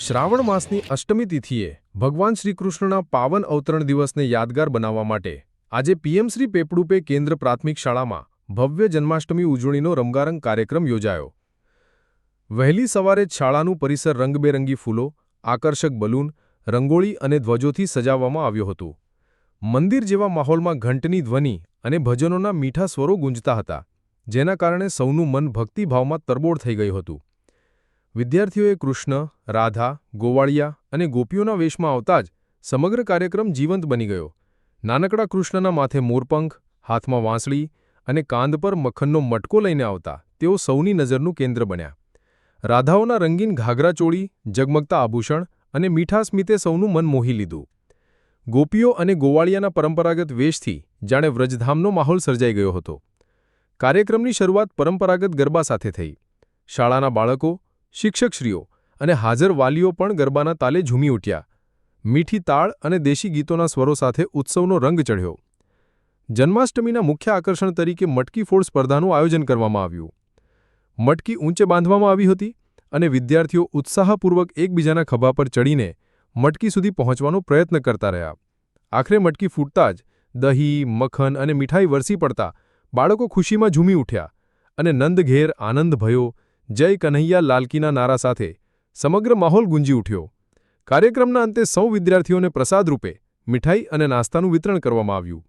શ્રાવણ માસની અષ્ટમી તિથિએ ભગવાન શ્રીકૃષ્ણના પાવન અવતરણ દિવસને યાદગાર બનાવવા માટે આજે પીએમ શ્રી પેપડુપે કેન્દ્ર પ્રાથમિક શાળામાં ભવ્ય જન્માષ્ટમી ઉજવણીનો રંગારંગ કાર્યક્રમ યોજાયો. વહેલી સવારે શાળાનું પરિસર રંગબેરંગી ફૂલો, આકર્ષક બલૂન, રંગોળી અને ધ્વજોથી સજાવવામાં આવ્યું હતું. મંદિર જેવા માહોલમાં ઘંટની ધ્વનિ અને ભજનોના મીઠા સ્વરો ગુંજતા હતા, જેના કારણે સૌનું મન ભક્તિભાવમાં તરબોળ થઈ ગયું હતું. વિદ્યાર્થીઓએ કૃષ્ણ, રાધા, ગોવાળિયા અને ગોપીઓના વેશમાં આવતા જ સમગ્ર કાર્યક્રમ જીવંત બની ગયો. નાનકડા કૃષ્ણના માથે મોરપંખ, હાથમાં વાંસળી અને કાંધ પર મખનનો મટકો લઈને આવતા તેઓ સૌની નજરનું કેન્દ્ર બન્યા. રાધાઓના રંગીન ઘાઘરા ચોળી જગમગતા આભૂષણ અને મીઠા સ્મિતે સૌનું મન મોહી લીધું. ગોપીઓ અને ગોવાળિયાના પરંપરાગત વેશથી જાણે વ્રજધામનો માહોલ સર્જાઈ ગયો હતો. કાર્યક્રમની શરૂઆત પરંપરાગત ગરબા સાથે થઈ. શાળાના બાળકો શિક્ષકશ્રીઓ અને હાજર વાલીઓ પણ ગરબાના તાલે ઝૂમી ઉઠ્યા. મીઠી તાળ અને દેશી ગીતોના સ્વરો સાથે ઉત્સવનો રંગ ચઢ્યો. જન્માષ્ટમીના મુખ્ય આકર્ષણ તરીકે મટકી ફોડ સ્પર્ધાનું આયોજન કરવામાં આવ્યું. મટકી ઊંચે બાંધવામાં આવી હતી અને વિદ્યાર્થીઓ ઉત્સાહપૂર્વક એકબીજાના ખભા પર ચડીને મટકી સુધી પહોંચવાનો પ્રયત્ન કરતા રહ્યા. આખરે મટકી ફૂટતા જ દહીં, મખન અને મીઠાઈ વરસી પડતા બાળકો ખુશીમાં ઝૂમી ઉઠ્યા અને નંદઘેર આનંદ ભયો જય કન્હૈયા લાલકીના નારા સાથે સમગ્ર માહોલ ગુંજી ઉઠ્યો. કાર્યક્રમના અંતે સૌ વિદ્યાર્થીઓને પ્રસાદ રૂપે મીઠાઈ અને નાસ્તાનું વિતરણ કરવામાં આવ્યું.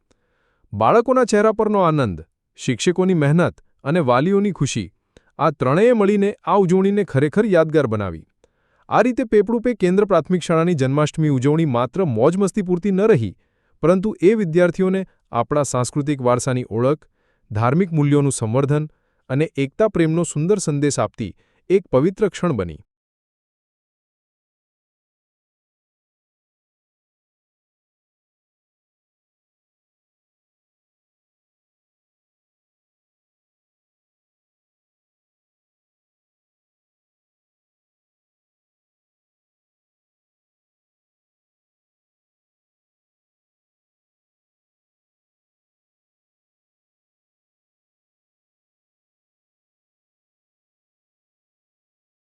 બાળકોના ચહેરા પરનો આનંદ, શિક્ષકોની મહેનત અને વાલીઓની ખુશી આ ત્રણેય મળીને આ ઉજવણીને ખરેખર યાદગાર બનાવી. આ રીતે પેપડુપે કેન્દ્ર પ્રાથમિક શાળાની જન્માષ્ટમી ઉજવણી માત્ર મોજમસ્તી પૂરતી ન રહી, પરંતુ એ વિદ્યાર્થીઓને આપણા સાંસ્કૃતિક વારસાની ઓળખ, ધાર્મિક મૂલ્યોનું સંવર્ધન અને એકતા પ્રેમનો સુંદર સંદેશ આપતી એક પવિત્ર ક્ષણ બની.